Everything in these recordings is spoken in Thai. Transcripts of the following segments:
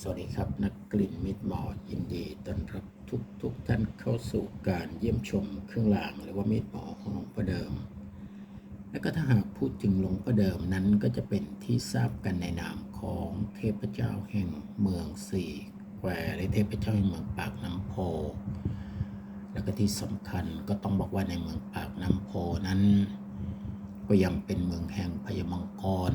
สวัสดีครับ นักกลิ่นมิตรหมอยินดีต้อนรับทุกทุกท่านเข้าสู่การเยี่ยมชมเครื่องรางหรือว่ามิตรหมอของหลวงพ่อเดิม และก็ถ้าหากพูดถึงหลวงพ่อเดิมนั้นก็จะเป็นที่ทราบกันในนามของเทพเจ้าแห่งเมืองสี่แควและเทพเจ้าแห่งเมืองปากน้ำโพ แล้วก็ที่สำคัญก็ต้องบอกว่าในเมืองปากน้ำโพนั้น ก็ยังเป็นเมืองแห่งพญามังกร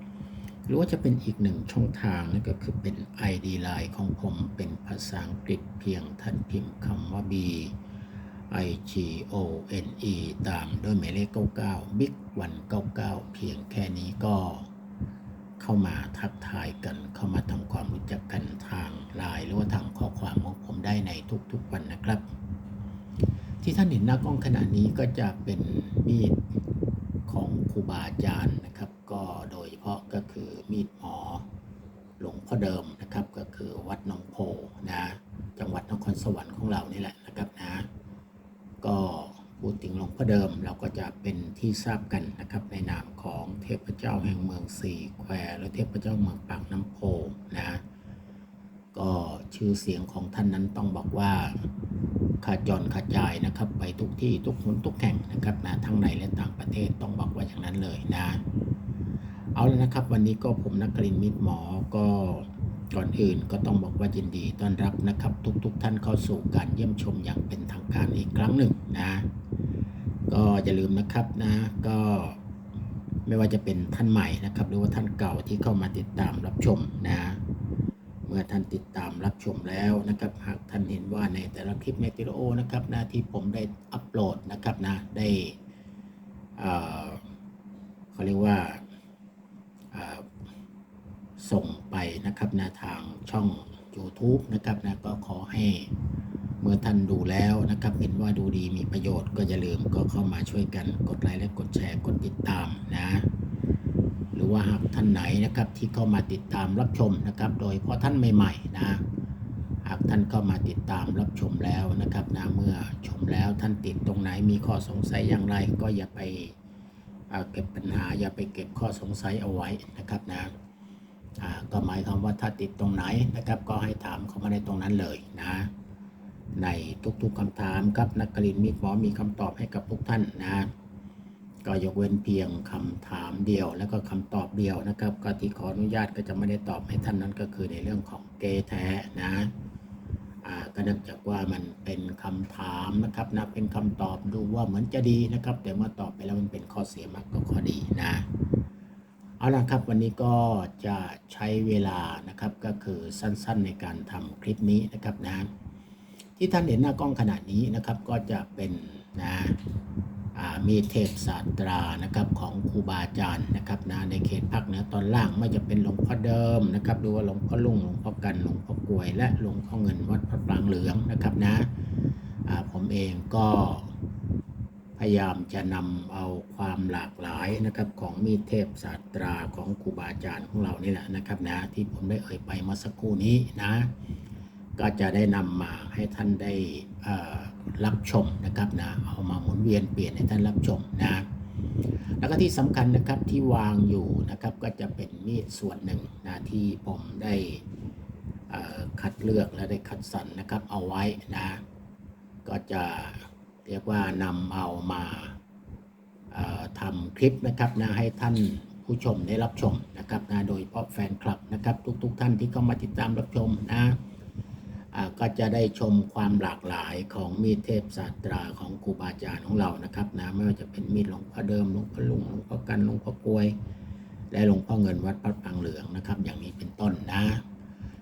หรือว่าจะเป็นอีกหนึ่งช่องทางนั่นก็คือเป็น ID Line ของผมเป็นภาษาอังกฤษเพียงท่านพิมพ์คำว่า B I G O N E ตามด้วยหมายเลข 99 Big 199 เพียงแค่นี้ก็เข้ามาทักทายกัน เข้ามาทำความรู้จักกันทางไลน์หรือว่าทางข้อความของผมได้ในทุกๆวันนะครับ ที่ท่านเห็นหน้ากล้องขณะนี้ก็จะเป็นมีดของครูบาอาจารย์นะครับ ก็โดยเฉพาะก็คือมีดหมอหลวงพ่อเดิมนะครับ ก็คือวัดหนองโพนะจังหวัดนครสวรรค์ ของเรานี่แหละนะครับนะก็พูดถึงหลวงพ่อเดิมเราก็จะเป็นที่ทราบกันนะครับในนามของเทพเจ้าแห่งเมืองสี่แควและเทพเจ้าเมืองปากน้ำโพนะก็ชื่อเสียงของท่านนั้นต้องบอกว่าขาจรขาจายนะครับ ไปทุกที่ทุกหนทุกแห่งนะครับนะทั้งในและต่างประเทศต้องบอกว่าอย่างนั้นเลยนะ เอาแล้วนะครับ วันนี้ก็ผมนักกลินมิตรหมอก็ ก่อนอื่นก็ต้องบอกว่ายินดีต้อนรับนะครับ ทุกๆทท่านเข้าสู่การเยี่ยมชมอย่างเป็นทางการอีกครั้งหนึ่งนะ ก็อย่าลืมนะครับนะก็ไม่ว่าจะเป็นท่านใหม่นะครับ หรือว่าท่านเก่าที่เข้ามาติดตามรับชมนะเมื่อท่านติดตามรับชมแล้วนะครับ หากท่านเห็นว่าในแต่ละคลิปในวิโอนะครับนะที่ผมได้อัปโหลดนะครับนะได้เอ่อเขาเรียกว่าส่ง ไปนะครับนะทางช่อง YouTube นะครับนะก็ขอให้เมื่อท่านดูแล้วนะครับเห็นว่าดูดีมีประโยชน์ก็อย่าลืมก็เข้ามาช่วยกันกดไลค์และกดแชร์กดติดตามนะหรือว่าหากท่านไหนนะครับที่เข้ามาติดตามรับชมนะครับ โดยเฉพาะท่านใหม่ๆนะหากท่านเข้ามาติดตามรับชมแล้วนะครับนะเมื่อชมแล้วท่านติดตรงไหนมีข้อสงสัยอย่างไร ก็อย่าไปเเก็บปัญหาอย่าไปเก็บข้อสงสัยเอาไว้นะครับนะ ก็หมายความว่าถ้าติดตรงไหนนะครับ ก็ให้ถามเข้ามาในตรงนั้นเลยนะ ในทุกๆคำถามครับนักกลินมีหมอมีคำตอบให้กับทุกท่านนะก็ยกเว้นเพียงคำถามเดียว แล้วก็คำตอบเดียวนะครับก็ที่ขออนุญาตก็จะไม่ได้ตอบให้ท่านนั้นก็คือในเรื่องของเกแท้นะอ่าก็เนื่องจากว่ามันเป็นคำถามนะครับนะเป็นคำตอบดูว่าเหมือนจะดีนะครับ แต่เมื่อตอบไปแล้วมันเป็นข้อเสียมากกว่าข้อดีนะ เอาละครับวันนี้ก็จะใช้เวลานะครับก็คือสั้นๆในการทำคลิปนี้นะครับนะที่ท่านเห็นหน้ากล้องขนาดนี้นะครับก็จะเป็นนะมีเทพศาสตรานะครับของครูบาอาจารย์นะครับนะในเขตภาคเหนือตอนล่างไม่จะเป็นหลวงพ่อเดิมนะครับหรือว่าหลวงพ่อลุงหลวงพ่อกันหลวงพ่อกลวย และหลวงพ่อเงินวัดพระปรางเหลืองนะครับนะผมเองก็ พยายามจะนำเอาความหลากหลายนะครับของมีเทพศาสตราของครูบาอาจารย์ของเรานี่แหละนะครับนะที่ผมได้เอ่ยไปเมื่อสักครู่นี้นะก็จะได้นำมาให้ท่านได้รับชมนะครับนะเอามาหมุนเวียนเปลี่ยนให้ท่านรับชมนะแล้วก็ที่สำคัญนะครับที่วางอยู่นะครับก็จะเป็นมีดส่วนหนึ่งนะที่ผมได้คัดเลือกและได้คัดสรรนะครับเอาไว้นะก็จะ เรียกว่านำเอามาทำคลิปนะครับนะให้ท่านผู้ชมได้รับชมนะครับนะโดยเพาะแฟนคลับนะครับ ทุกๆทท่านที่เข้ามาติดตามรับชมนะก็จะได้ชมความหลากหลายของมีดเทพศาสตราของครูบาอาจารย์ของเรานะครับนะไม่ว่าจะเป็นมีดหลวงพ่อเดิมหลวงพ่อลุงหลวงพ่อกันหลวงพ่อกลวย และหลวงพ่อเงินวัดพระปรางเหลืองนะครับ อย่างนี้เป็นต้นนะ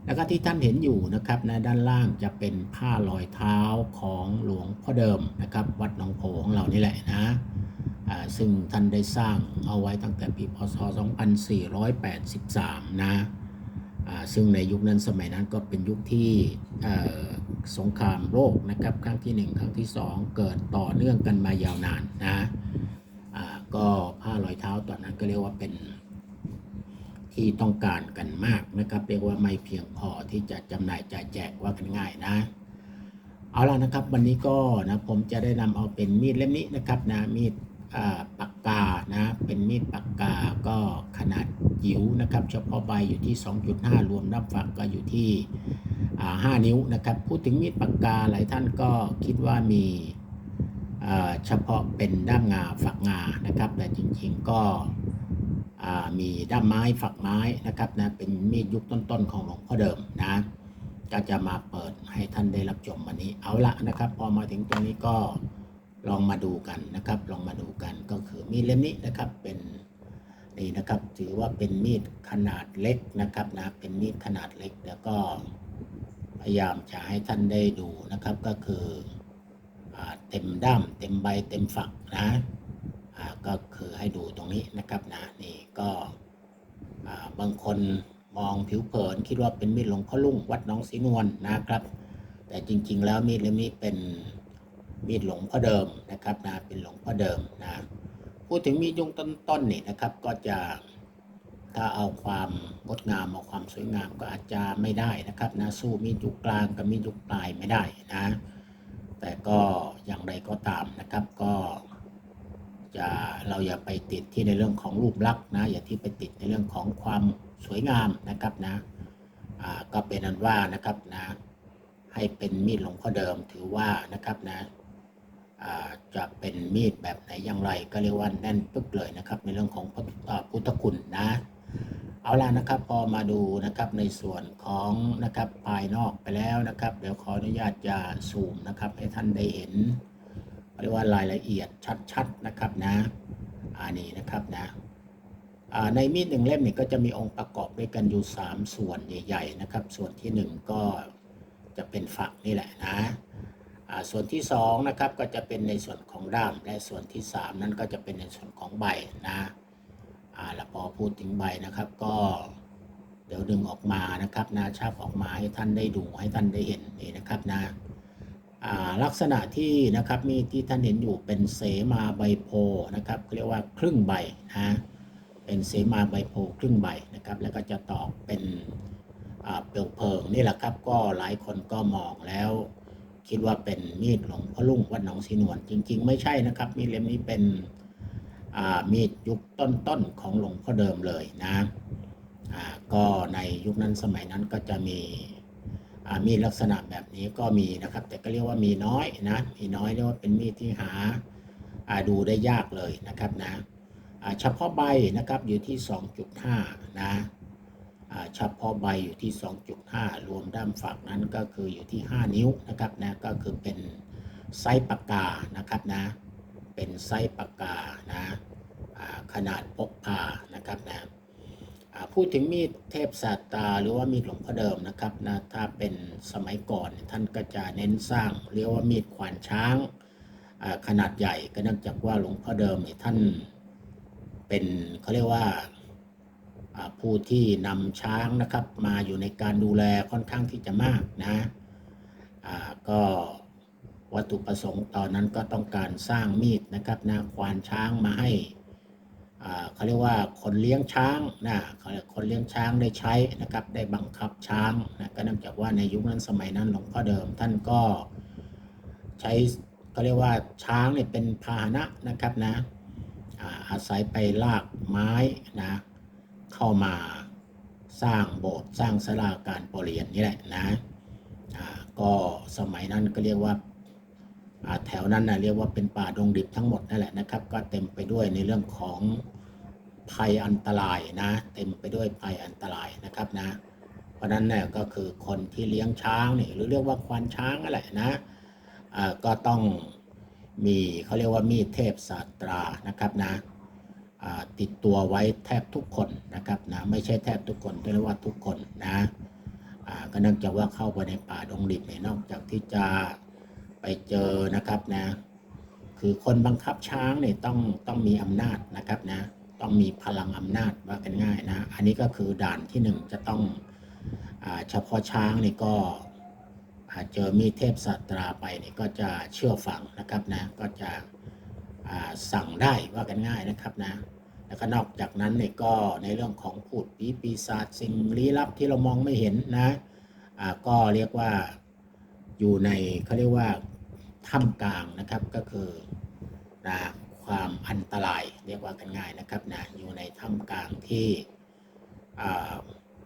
แล้วก็ที่ท่านเห็นอยู่นะครับนะด้านล่างจะเป็นผ้าลอยเท้าของหลวงพ่อเดิมนะครับ วัดหนองโพของเรานี่แหละนะซึ่งท่านได้สร้างเอาไว้ตั้งแต่ปีพศ 2483 นะซึ่งในยุคนั้นสมัยนั้นก็เป็นยุคที่สงครามโลกนะครับ ครั้งที่หนึ่งครั้งที่สองเกิดต่อเนื่องกันมายาวนานนะก็ผ้ารอยเท้าตอนนั้นก็เรียกว่าเป็น ที่ต้องการกันมากนะครับเรียกว่าไม่เพียงพอที่จะจำหน่ายจ่ายแจกว่ากันง่ายนะเอาล่ะนะครับ วันนี้ก็นะผมจะได้นำเอาเป็นมีดเล่มนี้นะครับนะมีดปากกานะเป็นมีดปากกาก็ขนาดจิ๋วนะครับ เฉพาะใบอยู่ที่ 2.5 รวมนับฝักก็อยู่ที่อ่า5นิ้วนะครับ พูดถึงมีดปากกาหลายท่านก็คิดว่ามีเฉพาะเป็นด้ามงาฝักงานะครับ แต่จริงๆก็ มีด้ามไม้ฝักไม้นะครับนะเป็นมีดยุคต้นๆของหลวงพ่อเดิมนะก็จะมาเปิดให้ท่านได้รับชมวันนี้เอาละนะครับ พอมาถึงตรงนี้ก็ลองมาดูกันนะครับ ลองมาดูกันก็คือมีดเล่มนี้นะครับเป็นนี่นะครับถือว่าเป็นมีดขนาดเล็กนะครับนะเป็นมีดขนาดเล็กแล้วก็พยายามจะให้ท่านได้ดูนะครับก็คืออเต็มด้ามเต็มใบเต็มฝักนะก็คือให้ดูตรงนี้นะครับนะนี่ ก็บางคนมองผิวเผินคิดว่าเป็นมีดหลวงพ่อลุ่งวัดน้องศรีนวลนะครับ แต่จริง ๆ แล้วมีดเล่มนี้เป็นมีดหลวงพ่อเดิมนะครับนะเป็นหลวงพ่อเดิมนะพูดถึงมีดยุงต้นๆนี่นะครับ ก็จะถ้าเอาความงดงามเอาความสวยงามก็อาจจะไม่ได้นะครับนะสู้มีดยุคกลางกับมีดยุคปลายไม่ได้นะ แต่ก็อย่างไรก็ตามนะครับก็ จะเราอย่าไปติดที่ในเรื่องของรูปลักษณ์นะอย่าที่ไปติดในเรื่องของความสวยงามนะครับนะก็เป็นอันว่านะครับนะให้เป็นมีดหลวงพ่อเดิมถือว่านะครับนะจะเป็นมีดแบบไหนอย่างไรก็เรียกว่าแน่นปึ๊กเลยนะครับ ในเรื่องของพุทธคุณนะเอาล่ะนะครับพอมาดูนะครับในส่วนของนะครับภายนอกไปแล้วนะครับ เดี๋ยวขออนุญาตจะซูมนะครับให้ท่านได้เห็น เรียกว่ารายละเอียดชัดๆนะครับนะอันนี้นะครับนะอ่าในมีดหนึ่งเล่มนี่ก็จะมีองค์ประกอบด้วยกันอยู่ 3 ส่วนใหญ่ๆนะครับ ส่วนทีหนึ่1 ก็จะเป็นฝักนี่แหละนะอ่าส่วนที่2นะครับก็จะเป็นในส่วนของด้ามและส่วนที่ 3 นั้นก็จะเป็นในส่วนของใบนะอ่าแล้วพอพูดถึงใบนะครับ ก็เดี๋ยวดึงออกมานะครับนะชับออกมาให้ท่านได้ดูให้ท่านได้เห็นนี่นะครับนะอ่า ลักษณะที่นะครับมีที่ท่านเห็นอยู่เป็นเสมาใบโพนะครับเรียกว่าครึ่งใบนะเป็นเสมาใบโพครึ่งใบนะครับ แล้วก็จะตอกเป็นเปลวเพลิงนี่แหละครับ ก็หลายคนก็มองแล้วคิดว่าเป็นมีดหลวงพ่อลุงวัดหนองสีนวลจริง ๆ ไม่ใช่นะครับ มีดเล่มนี้เป็นมีดยุคต้นๆของหลวงพ่อเดิมเลยนะก็ในยุคนั้นสมัยนั้นก็จะมี มีดลักษณะแบบนี้ก็มีนะครับ แต่ก็เรียกว่ามีน้อยนะมีน้อยเรียกว่าเป็นมีดที่หาดูได้ยากเลยนะครับนะเฉพาะใบนะครับอยู่ที่ 2.5 นะอ่าเฉพาะใบอยู่ที่ 2.5 รวมด้ามฝักนั้นก็คืออยู่ที่ 5 นิ้วนะครับนะก็คือเป็นไซส์ปากกานะครับนะเป็นไซส์ปากกานะขนาดพกพานะครับนะ พูดถึงมีดเทพศาสตาหรือว่ามีดหลวงพ่อเดิมนะครับนะถ้าเป็นสมัยก่อนท่านก็จะเน้นสร้างเรียกว่ามีดขวานช้างขนาดใหญ่ก็เนื่องจากว่าหลวงพ่อเดิมเนี่ยท่านเป็นเขาเรียกว่าผู้ที่นำช้างนะครับ มาอยู่ในการดูแลค่อนข้างที่จะมากนะก็วัตถุประสงค์ตอนนั้นก็ต้องการสร้างมีดนะครับนะควานช้างมาให้ เขาเรียกว่าคนเลี้ยงช้างนะเขาคนเลี้ยงช้างได้ใช้นะครับได้บังคับช้างนะก็เนื่องจากว่าในยุคนั้นสมัยนั้นหลวงพ่อเดิมท่านก็ใช้เขาเรียกว่าช้างเนี่ยเป็นพาหนะนะครับนะอาศัยไปลากไม้นะเข้ามาสร้างโบสถ์สร้างศาลาการประเรียนนี่แหละนะก็สมัยนั้นก็เรียกว่า แถวนั้นนะเรียกว่าเป็นป่าดงดิบทั้งหมดนั่นแหละนะครับ ก็เต็มไปด้วยในเรื่องของภัยอันตรายนะ เต็มไปด้วยภัยอันตรายนะครับนะ เพราะฉะนั้นเนี่ยก็คือคนที่เลี้ยงช้างนี่หรือเรียกว่าควานช้างนั่นแหละนะอ่าก็ต้องมีเขาเรียกว่ามีดเทพศาสตรานะครับนะติดตัวไว้แทบทุกคนนะครับนะไม่ใช่แทบทุกคนแต่เรียกว่าทุกคนนะก็เนื่องจากว่าเข้าไปในป่าดงดิบเนี่ยนอกจากที่จะ ไปเจอนะครับนะ คือคนบังคับช้างเนี่ยต้องต้องมีอำนาจนะครับนะ ต้องมีพลังอำนาจว่ากันง่ายนะ อันนี้ก็คือด่านที่หนึ่งจะต้องอเฉพาะช้างนี่ก็เจอมีเทพสัตราไปนี่ก็จะเชื่อฟังนะครับนะ ก็จะสั่งได้ว่ากันง่ายนะครับนะ แล้วก็นอกจากนั้นเนี่ยก็ในเรื่องของพูดผีปีศาจสิ่งลี้ลับที่เรามองไม่เห็นนะก็เรียกว่า อยู่ในเขาเรียกว่าถ้ำกลางนะครับก็คือนะความอันตรายเรียกว่ากันง่ายนะครับนะอยู่ในถ้ำกลางที่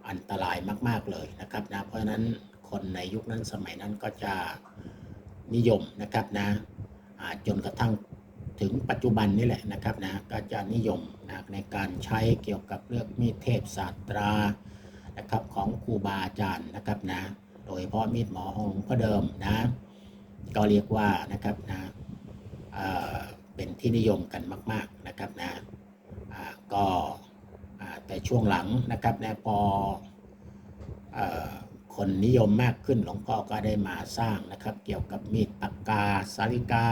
อันตรายมาก ๆเลยนะครับนะเพราะฉะนั้นคนในยุคนั้นสมัยนั้นก็จะนิยมนะครับนะจนกระทั่งถึงปัจจุบันนี่แหละนะครับนะก็จะนิยมนะในการใช้เกี่ยวกับเรื่องมีดเทพศาสตรานะครับของครูบาอาจารย์นะครับนะ โดยเฉพาะมีดหมอของหลวงพ่อเดิมนะ ก็เรียกว่านะครับนะเป็นที่นิยมกันมาก ๆนะครับนะก็แต่ช่วงหลังนะครับนะพออคนนิยมมากขึ้นหลวงพ่อก็ได้มาสร้างนะครับ เกี่ยวกับมีดปากกาสาริกา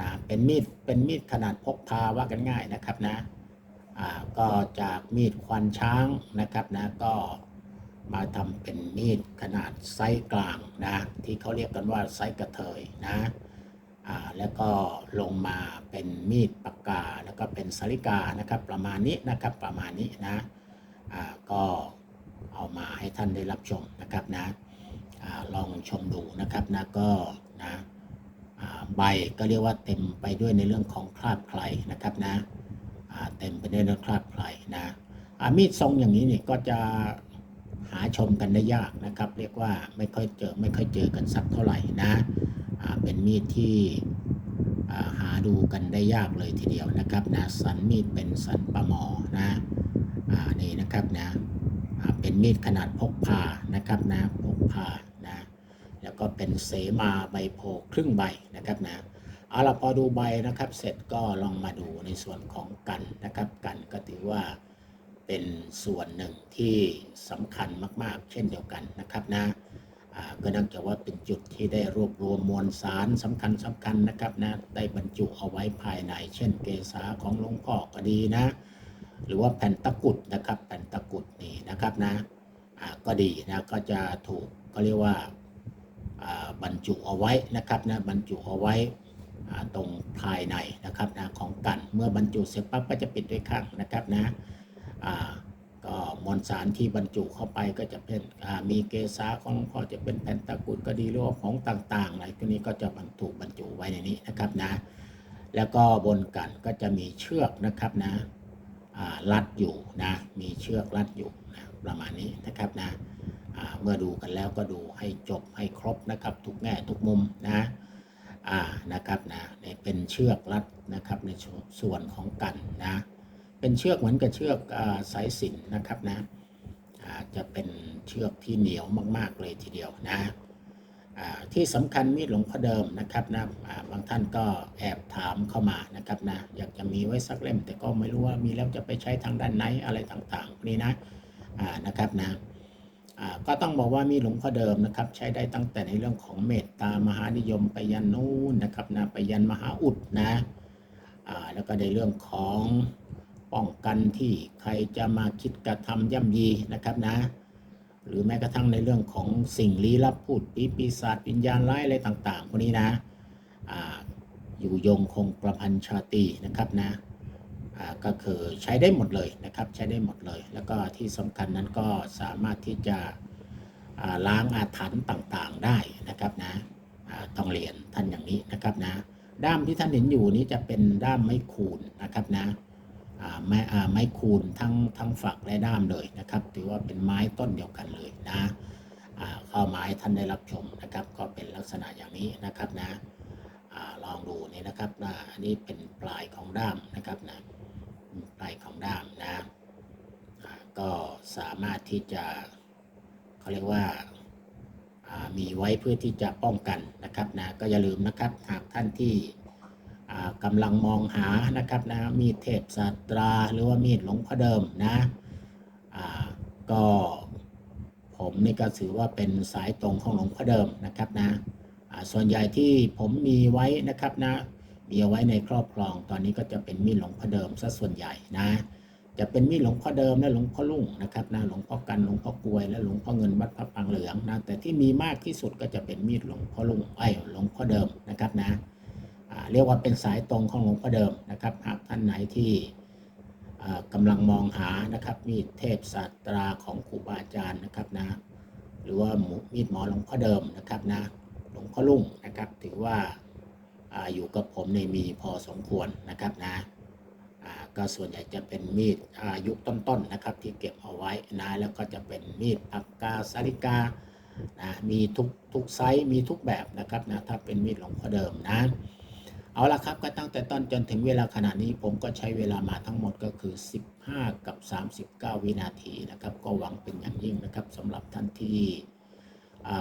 นะเป็นมีดเป็นมีดขนาดพกพาว่ากันง่ายนะครับนะก็จากมีดควานช้างนะครับนะก็ มาทำเป็นมีดขนาดไซส์กลางนะที่เขาเรียกกันว่าไซส์กระเทยนะแล้วก็ลงมาเป็นมีดปากกา แล้วก็เป็นสาริกานะครับประมาณนี้นะครับประมาณนี้นะก็เอามาให้ท่านได้รับชมนะครับนะอลองชมดูนะครับนะก็นะใบก็เรียกว่าเต็มไปด้วยในเรื่องของคราบไคลนะครับนะเต็มไปด้วยเรื่องคราบไคลนะมีดทรงอย่างนี้นี่ก็จะ หาชมกันได้ยากนะครับ เรียกว่าไม่ค่อยเจอไม่ค่อยเจอกันสักเท่าไหร่นะเป็นมีดที่หาดูกันได้ยากเลยทีเดียวนะครับนะสันมีดเป็นสันปะหมอนะอนี่นะครับนะเป็นมีดขนาดพกพานะครับนะพกพานะแล้วก็เป็นเสมาใบโพครึ่งใบนะครับนะเอาละพอดูใบนะครับเสร็จก็ลองมาดูในส่วนของกันนะครับกันก็ถือว่า เป็นส่วนหนึ่งที่สำคัญมาก ๆ เช่นเดียวกันนะครับนะก็นื่งจากว่าเป็นจุดที่ได้รวบรวมมวลสารสำคัญสำคัญนะครับนะได้บรรจุเอาไว้ภายใน เช่นเกษาของหลวงพ่อก็ดีนะ หรือว่าแผ่นตะกุดนะครับแผ่นตะกุดนี่นะครับนะก็ดีนะก็จะถูกก็เรียกว่าบรรจุเอาไว้นะครับนะบรรจุเอาไว้ตรงภายในนะครับนะของกันเมื่อบรรจุเสร็จปั๊บก็จะปิดด้วยข้างนะครับนะ ก็มวลสารที่บรรจุเข้าไปก็จะเป็นมีเกสาของหลวงพ่อจะเป็นแผ่นตะกุดก็ดีหรือว่าของต่างๆอะไรพวกนี้ก็จะบรรจุบรรจุไว้ในนี้นะครับนะ แล้วก็บนกันก็จะมีเชือกนะครับนะรัดอยู่นะมีเชือกรัดอยู่นะประมาณนี้นะครับนะเมื่อดูกันแล้วก็ดูให้จบให้ครบนะครับ ทุกแง่ทุกมุมนะนะครับนะเป็นเชือกรัดนะครับในส่วนของกันนะ เป็นเชือกเหมือนกับเชือกอสายสิญจนนะครับนะจะเป็นเชือกที่เหนียวมาก ๆเลยทีเดียวนะที่สำคัญมีดหลวงพ่อเดิมนะครับนะบางท่านก็แอบถามเข้ามานะครับนะอยากจะมีไว้สักเล่ม แต่ก็ไม่รู้ว่ามีแล้วจะไปใช้ทางด้านไหนอะไรต่างๆนี่นะนะครับนะก็ต้องบอกว่ามีดหลวงพ่อเดิมนะครับ ใช้ได้ตั้งแต่ในเรื่องของเมตตามหานิยมไปยันนู่นนะครับนะไปยันมหาอุดนะแล้วก็ในเรื่องของ ป้องกันที่ใครจะมาคิดกระทำย่ำยีนะครับนะ หรือแม้กระทั่งในเรื่องของสิ่งลี้ลับพูดปีปีศาจวิญญาณร้ายอะไรต่างๆพวกนี้นะออยู่ยงคงประพันชาตรีนะครับนะก็คือใช้ได้หมดเลยนะครับใช้ได้หมดเลย แล้วก็ที่สำคัญนั้นก็สามารถที่จะล้างอาถรรพ์ต่างๆได้นะครับนะอ่าต้องเรียนท่านอย่างนี้นะครับนะด้ามที่ท่านเห็นอยู่นี้จะเป็นด้ามไม้คูนนะครับนะ ไม้ไม้คูนทั้งทั้งฝักและด้ามเลยนะครับ ถือว่าเป็นไม้ต้นเดียวกันเลยนะเข้าไมาให้ท่านได้รับชมนะครับ ก็เป็นลักษณะอย่างนี้นะครับนะลองดูนี่นะครับนะอันนี้เป็นปลายของด้ามนะครับนะปลายของด้ามนะก็สามารถที่จะเขาเรียกว่ามีไว้เพื่อที่จะป้องกันนะครับนะก็อย่าลืมนะครับหากท่านที่ กำลังมองหานะครับนะมีดเทพสัตราหรือว่ามีดหลวงพ่อเดิมนะก็ผมนี่ก็ถือว่าเป็นสายตรงของหลวงพ่อเดิมนะครับนะส่วนใหญ่ที่ผมมีไว้นะครับนะมีเอาไว้ในครอบครองตอนนี้ก็จะเป็นมีดหลวงพ่อเดิมซะส่วนใหญ่นะ จะเป็นมีดหลวงพ่อเดิมและหลวงพ่อลุ่งนะครับนะหลวงพ่อกันหลวงพ่อกลวยและหลวงพ่อเงินวัดพระปางเหลืองนะแต่ที่มีมากที่สุดก็จะเป็นมีดหลวงพ่อลุ่งไอ้หลวงพ่อเดิมนะครับนะ เรียกว่าเป็นสายตรงของหลวงพ่อเดิมนะครับ หากท่านไหนที่อ่ากำลังมองหานะครับมีดเทพศาสตราของครูบาอาจารย์นะครับนะหรือว่ามีดหมอหลวงพ่อเดิมนะครับนะหลวงพ่อลุ่งนะครับ ถือว่าอยู่กับผมในมีพอสมควรนะครับนะก็ส่วนใหญ่จะเป็นมีดอายุต้นๆนะครับ ที่เก็บเอาไว้นะแล้วก็จะเป็นมีดปากกาสาริกานะมีทุกทุกไซส์มีทุกแบบนะครับนะถ้าเป็นมีดหลวงพ่อเดิมนะ เอาละครับก็ตั้งแต่ต้นจนถึงเวลาขณะนี้ผมก็ใช้เวลามาทั้งหมดก็คือ 15 กับ 39 วินาทีนะครับ ก็หวังเป็นอย่างยิ่งนะครับสำหรับท่านที่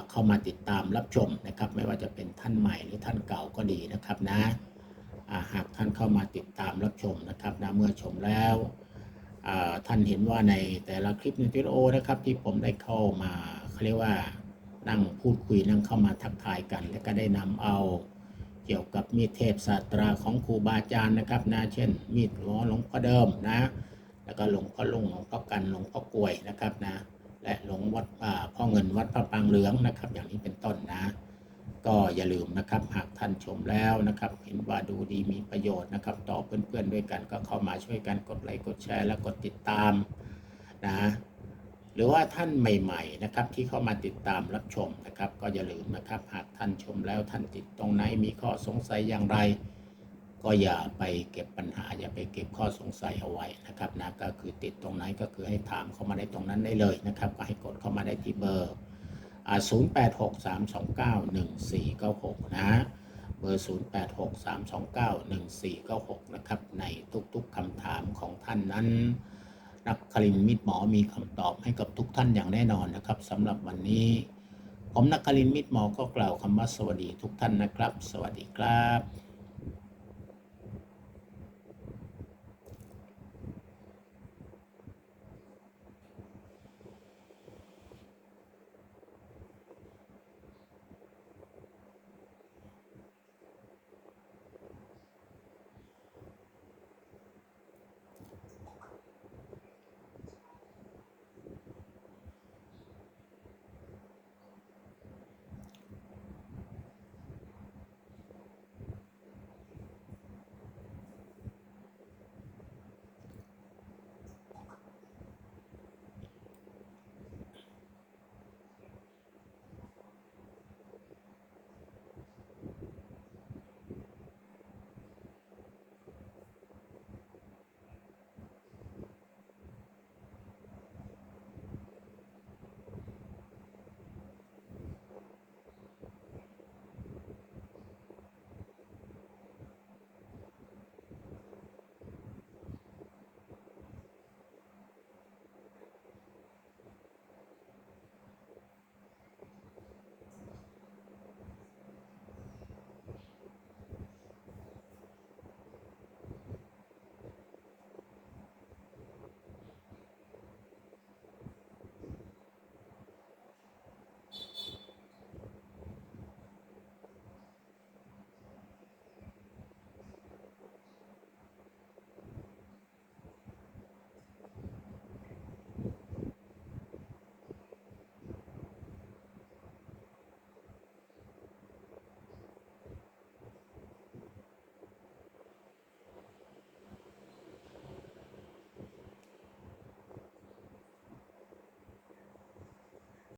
เข้ามาติดตามรับชมนะครับ ไม่ว่าจะเป็นท่านใหม่หรือท่านเก่าก็ดีนะครับนะาหากท่านเข้ามาติดตามรับชมนะครับนะเมื่อชมแล้วท่านเห็นว่าในแต่ละคลิปในวิดีโอนะครับ ที่ผมได้เข้ามาเขาเรียกว่านั่งพูดคุยนั่งเข้ามาทักทายกัน แล้วก็ได้นำเอา เกี่ยวกับมีดเทพศาสตราของครูบาอาจารย์นะครับนะเช่น มีดหลวงหลวงพ่อเดิมนะ แล้วก็หลวงพ่อลุงหลวงพ่อกันหลวงพ่อกลวยนะครับนะ และหลวงวัดพ่อเงินวัดพระปางเหลืองนะครับ อย่างนี้เป็นต้นนะ ก็อย่าลืมนะครับหากท่านชมแล้วนะครับ เห็นว่าดูดีมีประโยชน์นะครับ ต่อเพื่อนๆด้วยกันก็เข้ามาช่วยกันกดไลค์กดแชร์และกดติดตามนะ รือว่าท่านใหม่ๆนะครับที่เข้ามาติดตามรับชมนะครับ ก็อย่าลืมนะครับหากท่านชมแล้วท่านติดตรงไหนมีข้อสงสัยอย่างไร ก็อย่าไปเก็บปัญหา อย่าไปเก็บข้อสงสัยเอาไว้นะครับนะก็คือติดตรงไหนก็คือให้ถามเข้ามาได้ตรงนั้นได้เลยนะครับ ก็ให้กดเข้ามาได้ที่เบอร์0863291496 นะเบอร์ 0863291496 นะครับ ในทุกๆคำถามของท่านนั้น นักคลินมิตรหมอมีคำตอบให้กับทุกท่านอย่างแน่นอนนะครับสำหรับวันนี้ ผมนักคลินมิตรหมอก็กล่าวคำว่าสวัสดีทุกท่านนะครับ สวัสดีครับ